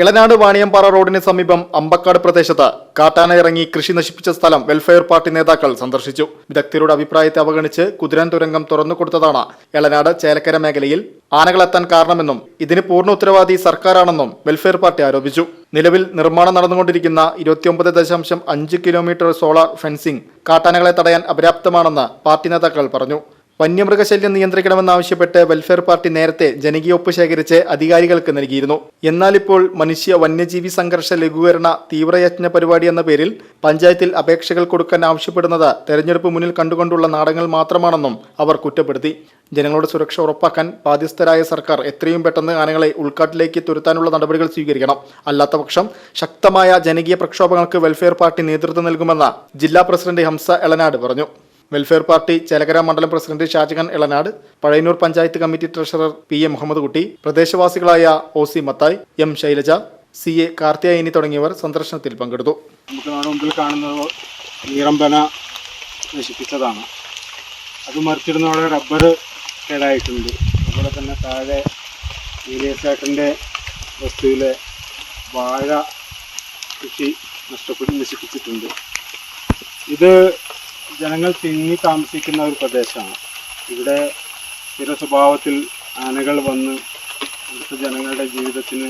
ഇളനാട് വാണിയമ്പാറ റോഡിന് സമീപം അമ്പക്കാട് പ്രദേശത്ത് കാട്ടാന ഇറങ്ങി കൃഷി നശിപ്പിച്ച സ്ഥലം വെൽഫെയർ പാർട്ടി നേതാക്കൾ സന്ദർശിച്ചു. വിദഗ്ധരുടെ അഭിപ്രായത്തെ അവഗണിച്ച് കുതിരാൻ തുരങ്കം തുറന്നു കൊടുത്തതാണ് ഇളനാട് ചേലക്കര മേഖലയിൽ ആനകളെത്താൻ കാരണമെന്നും ഇതിന് പൂർണ ഉത്തരവാദി സർക്കാരാണെന്നും വെൽഫെയർ പാർട്ടി ആരോപിച്ചു. നിലവിൽ നിർമ്മാണം നടന്നുകൊണ്ടിരിക്കുന്ന ഇരുപത്തിയൊമ്പത് ദശാംശം അഞ്ച് കിലോമീറ്റർ സോളാർ ഫെൻസിംഗ് കാട്ടാനകളെ തടയാൻ അപര്യാപ്തമാണെന്ന് പാർട്ടി നേതാക്കൾ പറഞ്ഞു. വന്യമൃഗശല്യം നിയന്ത്രിക്കണമെന്നാവശ്യപ്പെട്ട് വെൽഫെയർ പാർട്ടി നേരത്തെ ജനകീയൊപ്പ് ശേഖരിച്ച് അധികാരികൾക്ക് നൽകിയിരുന്നു. എന്നാലിപ്പോൾ മനുഷ്യ വന്യജീവി സംഘർഷ ലഘൂകരണ തീവ്രയജ്ഞ പരിപാടി എന്ന പേരിൽ പഞ്ചായത്തിൽ അപേക്ഷകൾ കൊടുക്കാൻ ആവശ്യപ്പെടുന്നത് തെരഞ്ഞെടുപ്പ് മുന്നിൽ കണ്ടുകൊണ്ടുള്ള നാടങ്ങൾ മാത്രമാണെന്നും അവർ കുറ്റപ്പെടുത്തി. ജനങ്ങളുടെ സുരക്ഷ ഉറപ്പാക്കാൻ ബാധ്യസ്ഥരായ സർക്കാർ എത്രയും പെട്ടെന്ന് ആനകളെ ഉൾക്കാട്ടിലേക്ക് തുരുത്താനുള്ള നടപടികൾ സ്വീകരിക്കണം. അല്ലാത്തപക്ഷം ശക്തമായ ജനകീയ പ്രക്ഷോഭങ്ങൾക്ക് വെൽഫെയർ പാർട്ടി നേതൃത്വം നൽകുമെന്ന് ജില്ലാ പ്രസിഡന്റ് ഹംസ എളനാട് പറഞ്ഞു. വെൽഫെയർ പാർട്ടി ചേലകര മണ്ഡലം president Shajahan Elanad Pazhayannur panchayat committee treasurer P A Muhammad Kutty പ്രദേശവാസികളായ O C Mathai M Shailaja C A Karthiyayani തുടങ്ങിയവർ സന്ദർശനത്തിൽ പങ്കെടുത്തു. നമുക്ക് മുമ്പിൽ കാണുന്നത് ഈറമ്പന നശിപ്പിച്ചതാണ്. അത് മറിച്ചിടുന്നതോടെ റബ്ബർ കേടായിട്ടുണ്ട്. അതുപോലെ തന്നെ താഴെ നീലേശേട്ടന്റെ വസ്തുവിലെ വാഴ കൃഷി നഷ്ടപ്പെട്ട് നശിപ്പിച്ചിട്ടുണ്ട്. ഇത് ജനങ്ങൾ തിങ്ങി താമസിക്കുന്ന ഒരു പ്രദേശമാണ്. ഇവിടെ സ്ഥിര സ്വഭാവത്തിൽ ആനകൾ വന്ന് ഇവിടുത്തെ ജനങ്ങളുടെ ജീവിതത്തിന്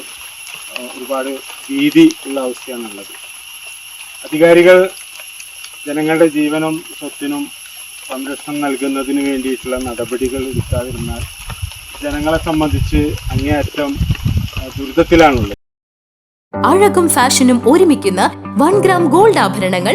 ഒരുപാട് ഭീതി ഉള്ള അവസ്ഥയാണുള്ളത്. അധികാരികൾ ജനങ്ങളുടെ ജീവനും സ്വത്തിനും സംരക്ഷണം നൽകുന്നതിന് വേണ്ടിയിട്ടുള്ള നടപടികൾ എടുക്കാതിരുന്നാൽ ജനങ്ങളെ സംബന്ധിച്ച് അങ്ങേയറ്റം ദുരിതത്തിലാണുള്ളത്. അഴകും ഫാഷനും ഒരുമിക്കുന്ന വൺ ഗ്രാം ഗോൾഡ് ആഭരണങ്ങൾ